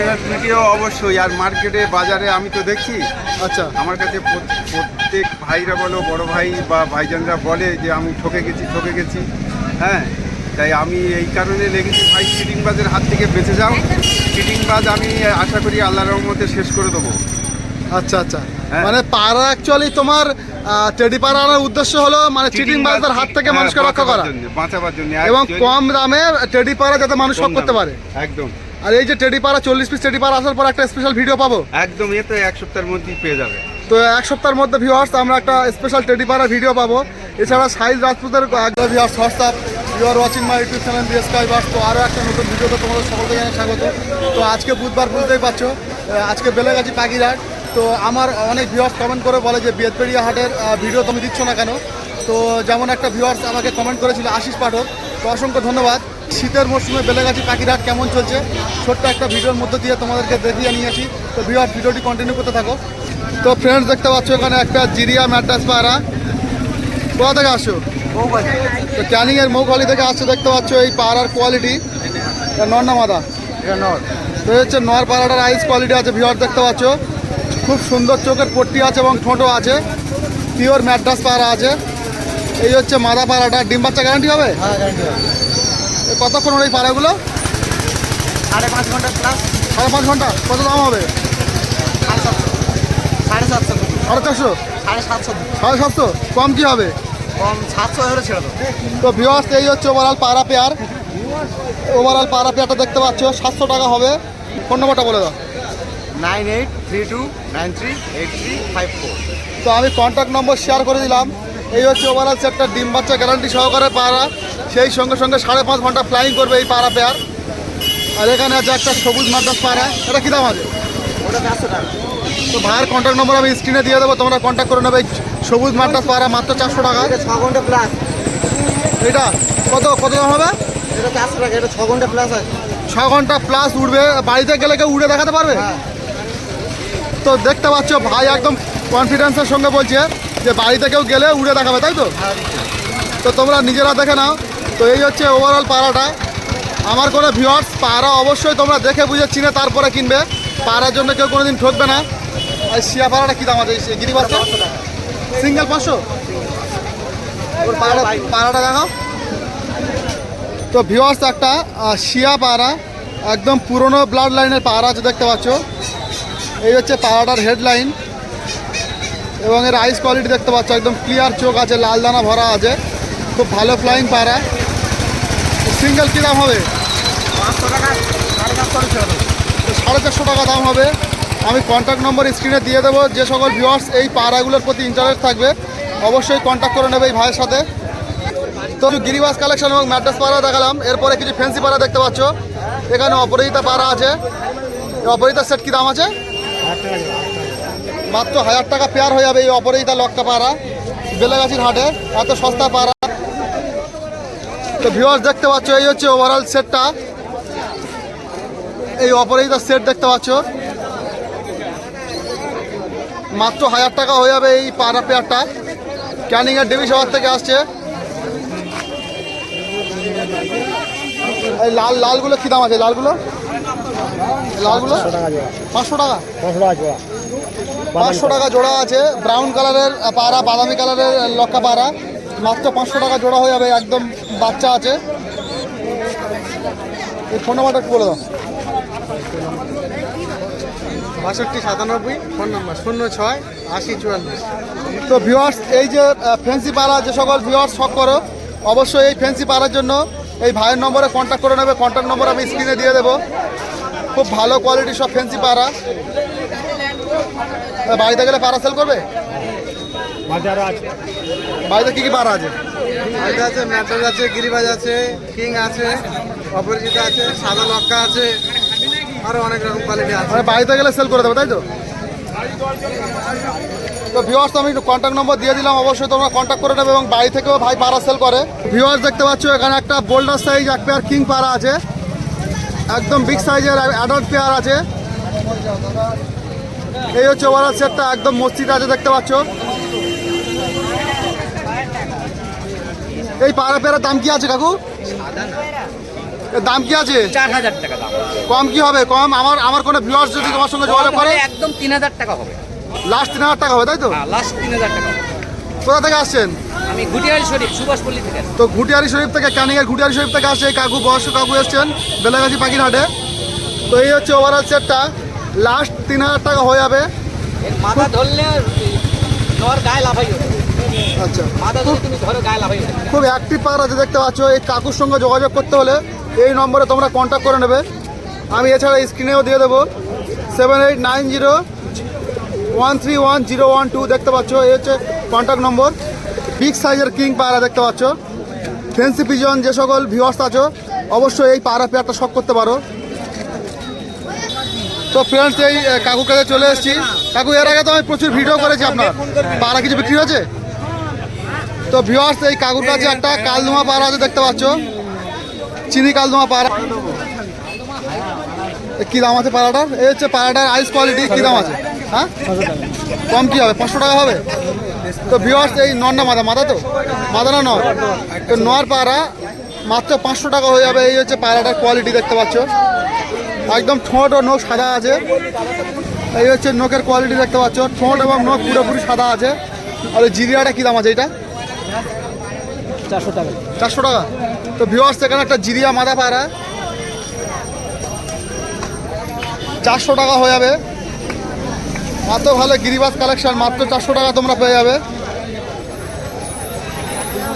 Special video অবশ্যই আর মার্কেটে বাজারে আমি তো দেখি আচ্ছা। আমার কাছে প্রত্যেক ভাইরা বলো বড় ভাই বা ভাইজানরা বলে যে আমি ঠকে গেছি ঠকে গেছি। হ্যাঁ তাই আমি এই কারণে লেগেছি। ভাই চিটিংবাজের হাত থেকে বেঁচে যাও। চিটিংবাজ আমি আশা করি আল্লাহ রহমতে শেষ করে দেবো। আচ্ছা আচ্ছা। হ্যাঁ। মানে পাড়া অ্যাকচুয়ালি তোমার টেডি পাড়া আনার উদ্দেশ্য হলো মানে চিটিং বাজদের হাত থেকে হ্যাঁ, মানুষকে রক্ষা করা। বাঁচাবার জন্য, এবং কম দামে টেডি পাড়া যাতে মানুষ করতে পারে। একদম। আর এই যে টেডি পাড়া চল্লিশ পিস টেডি পাড়া আসার পর একটা স্পেশাল ভিডিও পাবো? একদম এ তো এক সপ্তাহের মধ্যেই পেয়ে যাবে। তো এক সপ্তাহের মধ্যে ভিউয়ার্স আমরা একটা স্পেশাল টেডি পাড়া ভিডিও পাবো। এছাড়া সাইজ রাজপুতের একদম viewers WhatsApp you are watching my YouTube channel BS কাইবাস তো আরও একটা নতুন ভিডিওতে তোমাদের সকলকে জানাই স্বাগত। তো আজকে বুধবার বুঝতেই পারছ আজকে বেলেগাছি পাখিরহাট তো আমার অনেক ভিউয়ার্স কমেন্ট করে বলে যে বেদপেড়িয়া হাটের ভিডিও তুমি দিচ্ছ না কেন? তো যেমন একটা ভিউয়ার্স আমাকে কমেন্ট করেছিল আশিস পাঠক। তো অসংখ্য ধন্যবাদ। শীতের মরশুমে বেলেগাছি পাখিরহাট কেমন চলছে? ছোট্ট একটা ভিডিওর মধ্যে দিয়ে তোমাদেরকে দেখিয়ে নিয়েছি তো ভিউয়ার্স ভিডিওটি কন্টিনিউ করতে থাকো। তো ফ্রেন্ডস দেখতে পাচ্ছ এখানে একটা জিরিয়া ম্যাট্রাস পায়রা। কোথা থেকে আসো তো ক্যানিং এর মৌখালি থেকে আসছে দেখতে পাচ্ছ এই পাড়ার কোয়ালিটি নর না মাদা? তো এই হচ্ছে নর পাড়াটার আইস কোয়ালিটি আছে ভিওর দেখতে পাচ্ছ। খুব সুন্দর চোখের পট্টি আছে এবং ঠোঁটও আছে। পিওর ম্যাড্রাস পাড়া আছে। এই হচ্ছে মাদা পাড়াটা ডিম বাচ্চা গ্যারান্টি হবে? এ কতক্ষণ ওর এই পাড়াগুলো? সাড়ে পাঁচ ঘণ্টা প্লাস সাড়ে পাঁচ ঘণ্টা? কত দাম হবে? সাড়ে সাতশো। সাড়ে সাতশো। সাড়ে চারশো? সাড়ে সাতশো। সাড়ে সাতশো? কম কি হবে? কম সাতশো হলে ছেড়ে দেবো। তো ভিওয়ার্স এই হচ্ছে ওভারঅল পাড়া পেয়ার। ওভারঅল পাড়া পেয়ারটা দেখতে পাচ্ছ সাতশো টাকা হবে। ফোন নম্বরটা বলে দাও। Nine eight three two nine three eight three five four. তো আমি কন্ট্যাক্ট নম্বর শেয়ার করে দিলাম। এই হচ্ছে ওভারঅল সেটটা ডিম বাচ্চা গ্যারান্টি সহকারে পাড়া। সেই সঙ্গে সঙ্গে সাড়ে পাঁচ ঘণ্টা ফ্লাইং করবে এই পাড়া পেয়ার আর এখানে আছে একটা সবুজ মাদ্রাস পাড়া। এটা কী দাম আছে? তো ভাইয়ের কন্ট্যাক্ট নম্বর আমি স্ক্রিনে দিয়ে দেবো তোমরা কন্ট্যাক্ট করে নেবে। সবুজ মাদ্রাস পাড়া মাত্র চারশো টাকা। ছ ঘণ্টা প্লাস এটা কত কত দাম হবে? এটা চারশো টাকা এটা ছ ঘণ্টা প্লাস আছে। ছ ঘণ্টা প্লাস উঠবে বাড়িতে গেলে কেউ উড়ে দেখাতে পারবে? হ্যাঁ। তো দেখতে পাচ্ছ ভাই একদম কনফিডেন্সের সঙ্গে বলছে যে বাড়িতে কেউ গেলে উড়ে দেখাবে তাই তো? তো তোমরা নিজেরা দেখে নাও। তো এই হচ্ছে ওভারঅল পাড়াটা। আমার কোনো ভিউয়ার্স পাড়া অবশ্যই তোমরা দেখে বুঝে চিনে তারপরে কিনবে। পাড়ার জন্য কেউ কোনোদিন ঠকবে না। আর শিয়া পাড়াটা কী দাম আছে? এই গিরি বাচ্চা সিঙ্গেল পাঁচশো? পাড়াটা পাড়াটা দেখাও। তো ভিউয়ার্স একটা শিয়া পাড়া, একদম পুরনো ব্লাড লাইনের পাড়া আছে, দেখতে পাচ্ছ। এই হচ্ছে পাড়াটার হেডলাইন এবং এর আইস কোয়ালিটি দেখতে পাচ্ছ, একদম ক্লিয়ার চোখ আছে, লাল দানা ভরা আছে। খুব ভালো ফ্লাইং পাড়া। সিঙ্গেল কী দাম হবে? সাড়ে চারশো টাকা দাম হবে। আমি কন্ট্যাক্ট নম্বর স্ক্রিনে দিয়ে দেবো। যে সকল ভিউয়ার্স এই পাড়াগুলোর প্রতি ইন্টারেস্ট থাকবে, অবশ্যই কন্ট্যাক্ট করে নেবে এই ভাইয়ের সাথে। তো গিরিবাস কালেকশন এবং ম্যাড্রাস পাড়া দেখালাম। এরপরে কিছু ফ্যান্সি পাড়া দেখতে পাচ্ছ। এখানে অপরাজিতা পাড়া আছে। অপরাজিতার সেট কী দাম আছে? মাত্র হাজার টাকা পেয়ার হয়ে যাবে এই অপরাজিতা লক্কা পাড়া। বেলাগাছির হাটে, এত সস্তা পাড়া। তো ভিউয়ার্স দেখতে পাচ্ছ, এই হচ্ছে ওভারঅল সেটটা এই অপরাজিতার সেট দেখতে পাচ্ছ। মাত্র হাজার টাকা হয়ে যাবে এই পাড়া পেয়ারটা ক্যানিংয়ের দেবী সবার থেকে আসছে। এই লাল, লালগুলো কী দাম আছে? লালগুলো? লালগুলো? পাঁচশো টাকা। পাঁচশো টাকা জোড়া আছে। ব্রাউন কালারের পাড়া, বাদামি কালারের লক্কা পাড়া। মাত্র পাঁচশো টাকা জোড়া হয়ে যাবে একদম বাচ্চা আছে। এই ফোন নাম্বারটা একটু বলে দাও। বাষট্টি সাতানব্বই ফোন নাম্বার শূন্য ছয় আশি চুয়াল্লিশ। তো ভিউয়ার্স এই যে ফ্যান্সি পাড়া যে সকল ভিওয়ার্স শখ করো অবশ্যই এই ফ্যান্সি পাড়ার জন্য এই ভাইয়ের নম্বরে কন্ট্যাক্ট করে নেবে। কন্ট্যাক্ট নম্বর আমি স্ক্রিনে দিয়ে দেবো। খুব ভালো কোয়ালিটির সব ফ্যান্সি পাড়া। বাড়িতে গেলে পাড়া সেল করবে? বাজারও আছে। বাড়িতে কী কী পাড়া আছে? এটা আছে ম্যাট্রাস আছে গিরিবাজ আছে কিং আছে অপরিচিতা আছে সাদা লক্কা আছে আরও অনেক রকম কোয়ালিটি আছে। মানে বাড়িতে গেলে সেল করে দেবো তাই তো? তো ভিউয়ার্স আমি কন্ট্যাক্ট নম্বর দিয়ে দিলাম অবশ্যই তোমরা কন্ট্যাক্ট করে নেবে এবং বাড়ি থেকেও ভাই পাড়া সেল করে। ভিউয়ার্স দেখতে পাচ্ছ এখানে একটা বোল্ডার সাইজ এক পেয়ার কিং পাড়া আছে। একদম বিগ সাইজের অ্যাডাল্ট পেয়ার আছে। এই হচ্ছে ওভারঅল সেটটা একদম মসজিদ আছে দেখতে পাচ্ছ। এই পাড়া পেয়ারের দাম কি আছে কাকু? দাম কি আছে? চার হাজার টাকা দাম। কম কি হবে? কম? আমার আমার কোনো ভিউয়ার্স যদি তোমার সঙ্গে যোগাযোগ করে? একদম তিন হাজার টাকা হবে। লাস্ট তিন হাজার টাকা হবে তাই তো? হ্যাঁ লাস্ট তিন হাজার টাকা কোথা থেকে আসছেন? আমি গুটিয়ারি শরীফ সুভাষপল্লী থেকে তো ঘুটিয়ারি শরীফ থেকে ক্যানিংয়ের ঘুটিয়ারি শরীফ থেকে আসছে কাকু বয়স্ক কাকু এসছেন বেলাগাছি পাখির হাটে তো এই হচ্ছে ওভারঅল সেটটা লাস্ট তিন হাজার টাকা হয়ে যাবে। মাথা ধরলে গায়ে লাফাই ওঠে আচ্ছা। ওঠে খুব অ্যাক্টিভ পাওয়ার আছে দেখতে পাচ্ছ। এই কাকুর সঙ্গে যোগাযোগ করতে হলে এই নম্বরে তোমরা কন্ট্যাক্ট করে নেবে। আমি এছাড়া স্ক্রিনেও দিয়ে দেবো। Seven eight nine zero one three one zero one two দেখতে পাচ্ছ। এই হচ্ছে কন্ট্যাক্ট নম্বর। বিগ সাইজের কিং পায়রা দেখতে পাচ্ছ। ফেন্সি পিজন যে সকল ভিউয়ার্স আছো অবশ্যই এই পায়রা পেয়ারটা শখ করতে পারো। তো ফ্রেন্ডস এই কাকুর কাছে চলে এসেছি। কাকু এর আগে তো আমি প্রচুর ভিডিও করেছি আপনার। পায়রা কিছু বিক্রি হয়েছে? তো ভিউয়ার্স এই কাকুর কাছে একটা কালদুমা পাড়া আছে, দেখতে পাচ্ছ? চিনি কালদুমা পাড়া। কি দাম আছে পাড়াটার? এই হচ্ছে পাড়াটার আইস কোয়ালিটি কি দাম আছে? হ্যাঁ? কম কি হবে? পাঁচশো টাকা হবে? তো ভিউয়ার্স এই ননটা মাথা মাথা তো? মাথা না নয় তো নর পাড়া, মাত্র পাঁচশো টাকা হয়ে যাবে, এই হচ্ছে পাড়াটার কোয়ালিটি দেখতে পাচ্ছ? একদম ঠোঁট ও নখ সাদা আছে। এই হচ্ছে নখের কোয়ালিটি দেখতে পাচ্ছ? ঠোঁট এবং নখ পুরোপুরি সাদা আছে। আর জিরিয়াটা কী দাম আছে এটা চারশো টাকা। চারশো টাকা। তো ভিওয়ার্স এখানে একটা জিরিয়া মাদা পায়রা চারশো টাকা হয়ে যাবে। এত ভালো গিরিবাস কালেকশন মাত্র চারশো টাকা তোমরা পেয়ে যাবে।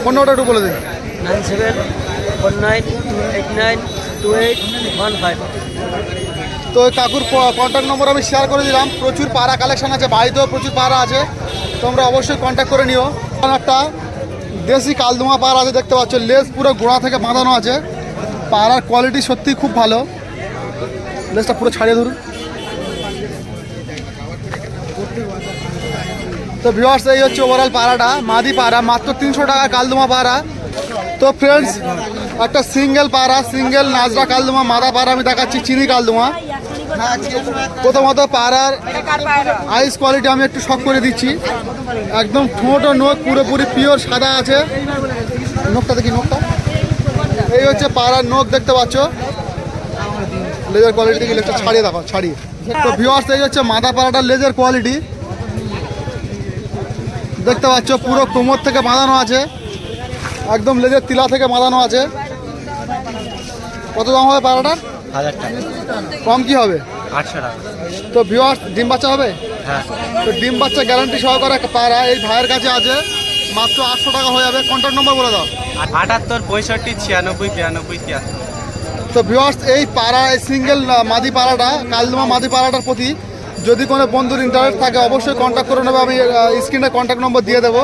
পনেরোটা একটু বলে দিন। Nine seven four nine eight nine two eight one five. তো ওই কাকুর কন্ট্যাক্ট নম্বর আমি শেয়ার করে দিলাম। প্রচুর পাড়া কালেকশন আছে বাড়িতেও প্রচুর পাড়া আছে। তোমরা অবশ্যই কন্ট্যাক্ট করে নিও। একটা দেশি কালদুমা পাড়া আছে, দেখতে পাচ্ছ। লেস পুরো গোড়া থেকে বাঁধানো আছে। পাড়ার কোয়ালিটি সত্যি খুব ভালো। লেজটা পুরো ছাড়িয়ে ধরুন। তো ভিওয়ার্স এই হচ্ছে ওভারঅল পাড়াটা, মাদি পাড়া, মাত্র তিনশো টাকা কালদুমা পাড়া। তো ফ্রেন্ডস একটা সিঙ্গেল পাড়া সিঙ্গেল নাজরা কালদুমা, মাদা পাড়া আমি দেখাচ্ছি, চিনি কালদুমা। প্রথমত পাড়ার আইস কোয়ালিটি আমি একটু শখ করে দিচ্ছি। একদম ঠোঁট ও নখ পুরোপুরি পিওর সাদা আছে। নখটা দেখি, নখটা। এই হচ্ছে পাড়ার নখ, দেখতে পাচ্ছ? লেজার কোয়ালিটি দেখি লেজটা ছাড়িয়ে দেখো ছাড়িয়ে। তো ভিওয়ার্স এই হচ্ছে মাদা পাড়াটার লেজার কোয়ালিটি দেখতে পাচ্ছ, পুরো কোমর থেকে বাঁধানো আছে। একদম লেজের তিলা থেকে বাঁধানো আছে। কত দাম হবে পাড়াটার হাজার টাকা। কম কি হবে? আটশো টাকা। তো ভিওয়ার্স ডিম বাচ্চা হবে? হ্যাঁ। তো ডিম বাচ্চা গ্যারান্টি সহকারে পায়রা এই ভাইয়ের কাছে আছে। মাত্র আটশো টাকা হয়ে যাবে। কন্ট্যাক্ট নম্বর বলে দাও। আটাত্তর পঁয়ষট্টি ছিয়ানব্বই বিরানব্বই তিয়াত্তর। তো ভিওয়ার্স এই পাড়া এই সিঙ্গেল মাদি পাড়াটা কালদুমা মাদি পাড়াটার প্রতি যদি কোনো বন্ধুর ইন্টারেস্ট থাকে অবশ্যই কন্ট্যাক্ট করে নেবে। আমি স্ক্রিনে কন্ট্যাক্ট নম্বর দিয়ে দেবো।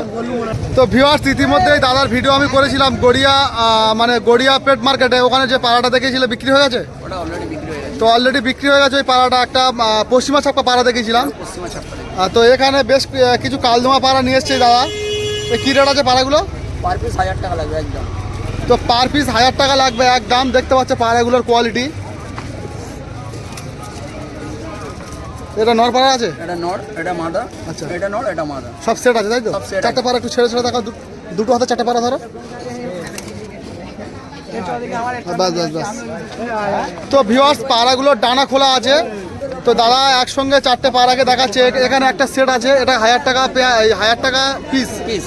তো ভিওয়ার্স ইতিমধ্যে এই দাদার ভিডিও আমি করেছিলাম গড়িয়া মানে গড়িয়া পেট মার্কেটে ওখানে যে পাড়াটা দেখেছিলে বিক্রি হয়ে গেছে? বিক্রি হয়ে গেছে। তো অলরেডি বিক্রি হয়ে গেছে ওই পাড়াটা। একটা পশ্চিমা ছাপ্পা পাড়া দেখেছিলাম তো এখানে বেশ কিছু কালদুমা পাড়া নিয়ে এসছে দাদা। কী রেট আছে পাড়াগুলো? পার পিস হাজার টাকা লাগবে একদম। তো পার পিস হাজার টাকা লাগবে এক দাম দেখতে পাচ্ছে পাড়াগুলোর কোয়ালিটি এটা নরপাড়া আছে? এটা নর এটা মাদা আচ্ছা। এটা নর এটা মাদা। সব সেট আছে তাই তো? চারটে পাড়া একটু ছেড়ে ছেড়ে দেখা দুটো হাতে চারটে পাড়া ধরো। বাস বাস বাস। তো ভিওয়ার্স পাড়াগুলোর ডানা খোলা আছে। তো দাদা একসঙ্গে চারটে পাড়াকে দেখাচ্ছে। এখানে একটা সেট আছে এটা হাজার টাকা হাজার টাকা পিস পিস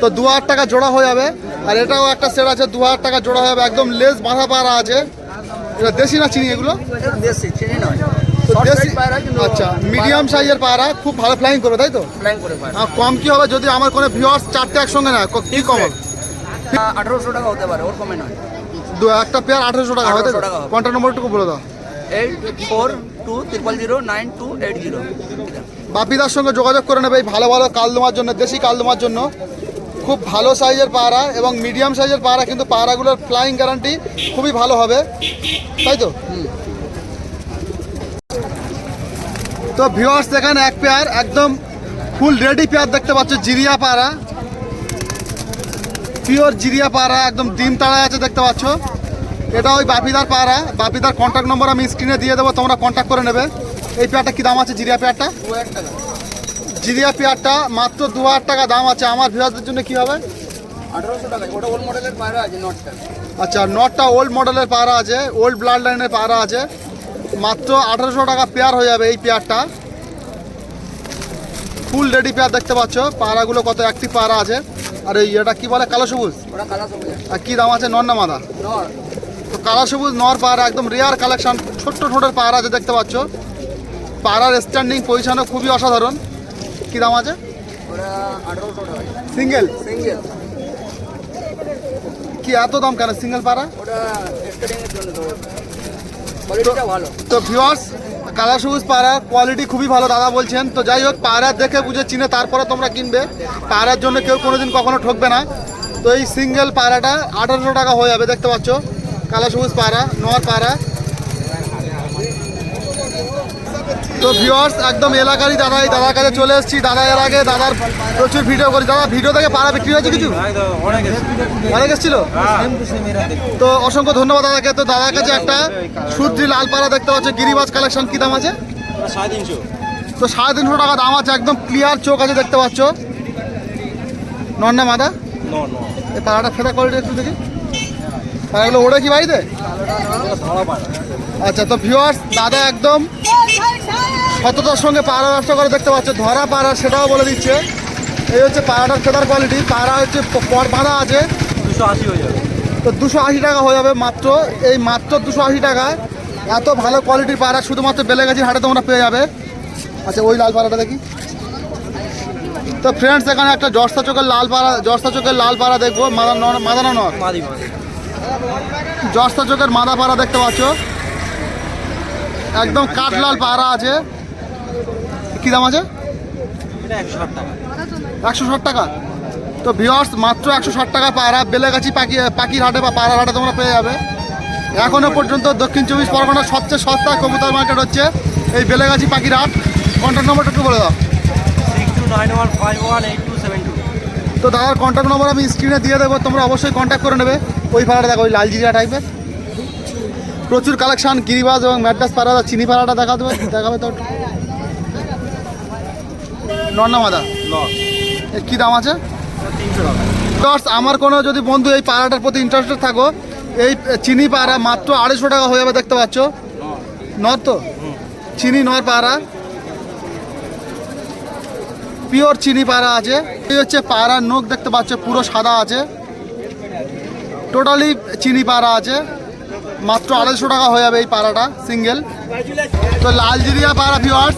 তো দু হাজার টাকা জোড়া হয়ে যাবে। আর এটাও একটা সেট আছে দু হাজার টাকা জোড়া হয়ে যাবে। একদম লেস বাঁধা পাড়া আছে। এটা দেশি না চিনি এগুলো? দেশি চিনি নয়। আচ্ছা মিডিয়াম সাইজের পায়রা। খুব ভালো ফ্লাইং করবে তাই তো? ফ্লাইং করে কম কি হবে যদি আমার কোনো ভিউয়ার্স চারটে একসঙ্গে না ক- কম হবে? আঠারোশো টাকা হতে পারে ওর কমে নয়। দু একটা পেয়ার আঠারোশো টাকা হবে তাই 1800 টাকা হবে। কন্ট্যাক্ট নম্বরটুকু বলে দাও। Eight four two triple zero nine two eight zero. বাপিদার সঙ্গে যোগাযোগ করে নেবে এই ভালো ভালো কালদমার জন্য দেশি কালদমার জন্য। খুব ভালো সাইজের পায়রা এবং মিডিয়াম সাইজের পায়রা কিন্তু পায়রাগুলোর ফ্লাইং গ্যারান্টি খুবই ভালো হবে। তাই তো? তো ভিওয়ার্স এখানে এক পেয়ার একদম ফুল রেডি পেয়ার দেখতে পাচ্ছ জিরিয়া পাড়া পিওর জিরিয়া পাড়া একদম ডিম তাড়ায় আছে দেখতে পাচ্ছ। এটা ওই বাপিদার পাড়া বাপিদার কন্ট্যাক্ট নম্বর আমি স্ক্রিনে দিয়ে দেবো তোমরা কন্ট্যাক্ট করে নেবে। এই পেয়ারটা কি দাম আছে জিরিয়া পেয়ারটা জিরিয়া পেয়ারটা মাত্র দু হাজার টাকা দাম আছে। আমার ভিউয়ারদের জন্য কী হবে? আচ্ছা নটটা ওল্ড মডেলের পাড়া আছে ওল্ড ব্লাড লাইনের পাড়া আছে। মাত্র আঠারোশো টাকা পেয়ার হয়ে যাবে এই পেয়ারটা। ফুল রেডি পেয়ার দেখতে পাচ্ছ। পায়রাগুলো কত একটি পায়রা আছে। আর এই এটা কি বলে? কালো সবুজ? আর কি দাম আছে? নর না মাদা? তো কালো সবুজ নর পায়রা একদম রেয়ার কালেকশন ছোট্ট ছোটের পায়রা আছে দেখতে পাচ্ছ। পায়রার স্ট্যান্ডিং পজিশনও খুবই অসাধারণ। কি দাম আছে? সিঙ্গেল কি এত দাম কেন? সিঙ্গেল পায়রা জন্য তো কালা সবুজ পাড়া কোয়ালিটি খুবই ভালো, দাদা বলছেন। তো যাই হোক পায়রা দেখে বুঝে চিনে তারপরে তোমরা কিনবে। পাড়ার জন্য কেউ কোনোদিন কখনো ঠকবে না। তো এই সিঙ্গেল পাড়াটা আঠারোশো টাকা হয়ে যাবে, দেখতে পাচ্ছ। কালা সবুজ পাড়া নর পাড়া। তো ভিউয়ার্স একদম এলাকারই দাদা, এই দাদার কাছে চলে এসেছি। দাদা এর আগে দাদার প্রচুর ভিডিও করি দাদা ভিডিও থেকে পাড়া বিক্রি হয়েছে কিছু? অনেক এসেছিল? তো অসংখ্য ধন্যবাদ দাদাকে। তো দাদার কাছে একটা সুদ্রি লাল পাড়া দেখতে পাচ্ছ। গিরিবাজ কালেকশন কি দাম আছে? তো সাড়ে তিনশো টাকা দাম আছে। একদম ক্লিয়ার চোখ আছে দেখতে পাচ্ছ। নন্না মাদা? এই পাড়াটা ফেরা কোয়ালিটি একটু দেখি। পাড়াগুলো ওড়ে কি বাড়িতে? আচ্ছা তো ভিউয়ার্স দাদা একদম সততার সঙ্গে পাড়া ব্যবসা করে দেখতে পাচ্ছ। ধরা পাড়া সেটাও বলে দিচ্ছে। এই হচ্ছে পাড়াটার ফেদার কোয়ালিটি পাড়া হচ্ছে পর বাঁধা আছে। তো দুশো আশি টাকা হয়ে যাবে মাত্র। এই মাত্র দুশো আশি টাকায় এত ভালো কোয়ালিটির পাড়া শুধুমাত্র বেলেগাছির হাটে তোমরা পেয়ে যাবে। আচ্ছা ওই লাল পাড়াটা দেখি। তো ফ্রেন্ডস এখানে একটা জর্সা চোখের লাল পাড়া জর্সা চোখের লাল পাড়া দেখব। মাদা নর মাদানা নর। জর্সা চোখের মাদা পাড়া দেখতে পাচ্ছ। একদম কাঠ লাল পাড়া আছে। কি দাম আছে? একশো ষাট টাকা। তো ভিওর্স মাত্র একশো ষাট টাকা পায়রা বেলেগাছি পাখি পাখির হাটে বা পায়রার হাটে তোমরা পেয়ে যাবে। এখনও পর্যন্ত দক্ষিণ চব্বিশ পরগনার সবচেয়ে সস্তা কবুতর মার্কেট হচ্ছে এই বেলেগাছি পাখির হাট কন্ট্যাক্ট নম্বরটা একটু বলে দাও। তো দাদার কন্ট্যাক্ট নম্বর আমি স্ক্রিনে দিয়ে দেবো। তোমরা অবশ্যই কন্ট্যাক্ট করে নেবে। ওই পাড়াটা দেখো ওই লাল জিরা টাইপের প্রচুর কালেকশন গিরিবাজ এবং ম্যাড্রাস পাড়া চিনি পাড়াটা দেখা দেবে দেখাবে তো। নন্না মাদা এর কী দাম আছে? Viewers, আমার কোনো যদি বন্ধু এই পাড়াটার প্রতি ইন্টারেস্টেড থাকো এই চিনি পাড়া মাত্র আড়াইশো টাকা হয়ে যাবে দেখতে পাচ্ছ? নর তো? চিনি নর পাড়া। পিওর চিনি পাড়া আছে। এই হচ্ছে পাড়ার নখ দেখতে পাচ্ছ পুরো সাদা আছে। টোটালি চিনি পাড়া আছে। মাত্র আড়াইশো টাকা হয়ে যাবে এই পাড়াটা সিঙ্গেল তো লালজিরিয়া পাড়া ভিওয়ার্স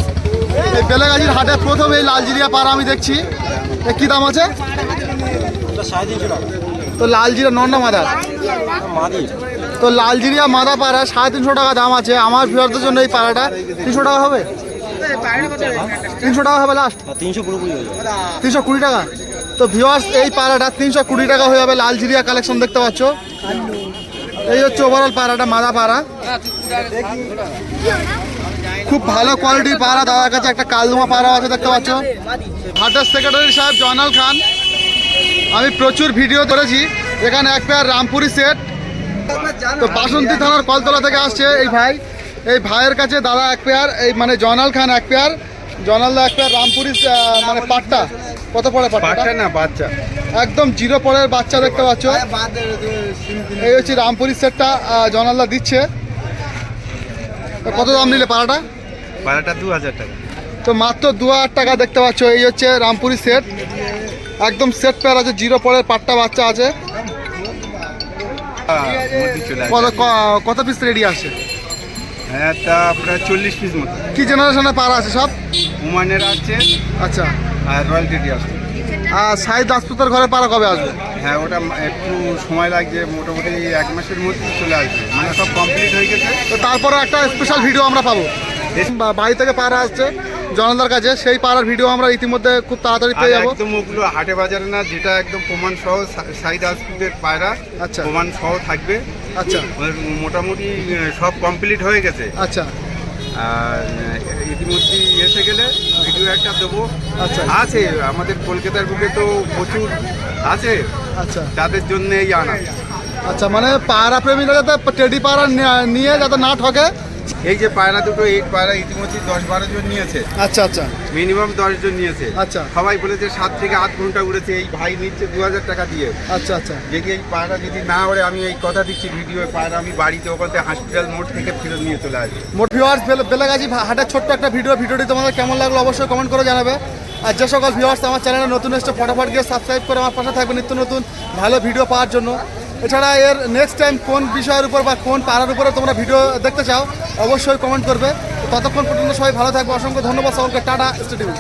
এই বেলেগাছির হাটে প্রথম এই লালজিরিয়া পাড়া আমি দেখছি। কী দাম আছে? তো লালজিরা নন্না মাদার। তো লালজিরিয়া মাদা পাড়া সাড়ে তিনশো টাকা দাম আছে। আমার ভিউয়ারদের জন্য এই পাড়াটা তিনশো টাকা হবে? তিনশো টাকা হবে লাস্ট তিনশো কুড়ি টাকা। তো ভিউয়ার্স এই পাড়াটা তিনশো কুড়ি টাকা হয়ে যাবে লালজিরিয়া কালেকশন দেখতে পাচ্ছ। এই হচ্ছে ওভারঅল পাড়াটা, মাদা পাড়া। খুব ভালো কোয়ালিটির পাড়া দাদার কাছে একটা কালদুমা পাড়া আছে দেখতে পাচ্ছ। হাটের সেক্রেটারি সাহেব জয়নাল খান। আমি প্রচুর ভিডিও করেছি। এখানে এক পেয়ার রামপুরি সেট তো বাসন্তী থানার কলতলা থেকে আসছে এই ভাই। এই ভাইয়ের কাছে দাদা এক পেয়ার এই মানে জয়নাল খান এক পেয়ার জয়নাল দা এক পেয়ার রামপুরি মানে পাট্টা। কত পড়ে পাট্টা? না বাচ্চা। একদম জিরো পরের বাচ্চা দেখতে পাচ্ছ। এই হচ্ছে রামপুরি সেটটা জয়নালদা দিচ্ছে। কত দাম নিলে পাড়াটা? পাড়াটা দু হাজার টাকা। তো মাত্র দু হাজার টাকা দেখতে পাচ্ছ এই হচ্ছে রামপুরি সেট একদম সেট পেয়ার আছে জিরো পরের পাট্টা বাচ্চা আছে। মধ্যে কত পিস রেডি আছে? হ্যাঁ তা আপনার চল্লিশ পিস মতো। কি জেনারেশনের পাড়া আছে সব? উমানের আছে। আচ্ছা। আর রয়্যাল রয়্যালটি আছে। আর সাই দাসপুতার ঘরে পাড়া কবে আসবে? হ্যাঁ ওটা একটু সময় লাগছে মোটামুটি এক মাসের মধ্যেই চলে আসবে। মানে সব কমপ্লিট হয়ে গেছে। তো তারপরে একটা স্পেশাল ভিডিও আমরা পাবো। বা- বাড়ি থেকে পাড়া আসছে জনতার কাছে। সেই পাড়ার ভিডিও আমরা ইতিমধ্যে খুব তাড়াতাড়ি পেয়ে যাব। একদম ওগুলো হাটে বাজারে না যেটা একদম প্রমাণ সহ সাইড আসপুদের পায়রা আচ্ছা। প্রমাণ সহ থাকবে। আচ্ছা। মোটামুটি সব কমপ্লিট হয়ে গেছে। আচ্ছা। আর ইতিমধ্যে এসে গেলে ভিডিও একটা দেবো। আচ্ছা। আছে আমাদের কলকাতার বুকে তো প্রচুর আছে। আচ্ছা। তাদের জন্য এই আনা। আচ্ছা মানে পাড়া প্রেমীরা যাতে টেডি পাড়া নে- নিয়ে যাতে না ঠকে এই যে পায়রা দুটো এই পায়রা ইতিমধ্যে দশ বারো জন নিয়েছে। আচ্ছা আচ্ছা। মিনিমাম দশ জন নিয়েছে। আচ্ছা। সবাই বলেছে সাত থেকে আট ঘণ্টা উড়েছে এই ভাই নিচ্ছে দু হাজার টাকা দিয়ে। আচ্ছা আচ্ছা। যদি এই পায়রা যদি না ওড়ে আমি এই কথা দিচ্ছি ভিডিও পায়রা আমি বাড়িতে ওখান থেকে হসপিটাল মোড় থেকে ফেরত নিয়ে চলে আসব। মোট ভিউয়ার্স বেলাগাজি হাটের ছোট্ট একটা ভিডিও ভিডিওটি তোমাদের কেমন লাগল অবশ্যই কমেন্ট করে জানাবে। আর যে সকল ভিউয়ার্স আমার চ্যানেলে নতুন এসে ফটাফট গিয়ে সাবস্ক্রাইব করে আমার পাশে থাকবে নিত্য নতুন ভালো ভিডিও পাওয়ার জন্য। এছাড়া এর নেক্সট টাইম কোন বিষয়ের উপর বা কোন পাড়ার উপরে তোমরা ভিডিও দেখতে চাও, অবশ্যই কমেন্ট করবে। ততক্ষণ পর্যন্ত সবাই ভালো থাকবে। অসংখ্য ধন্যবাদ সকলকে। Tata stadium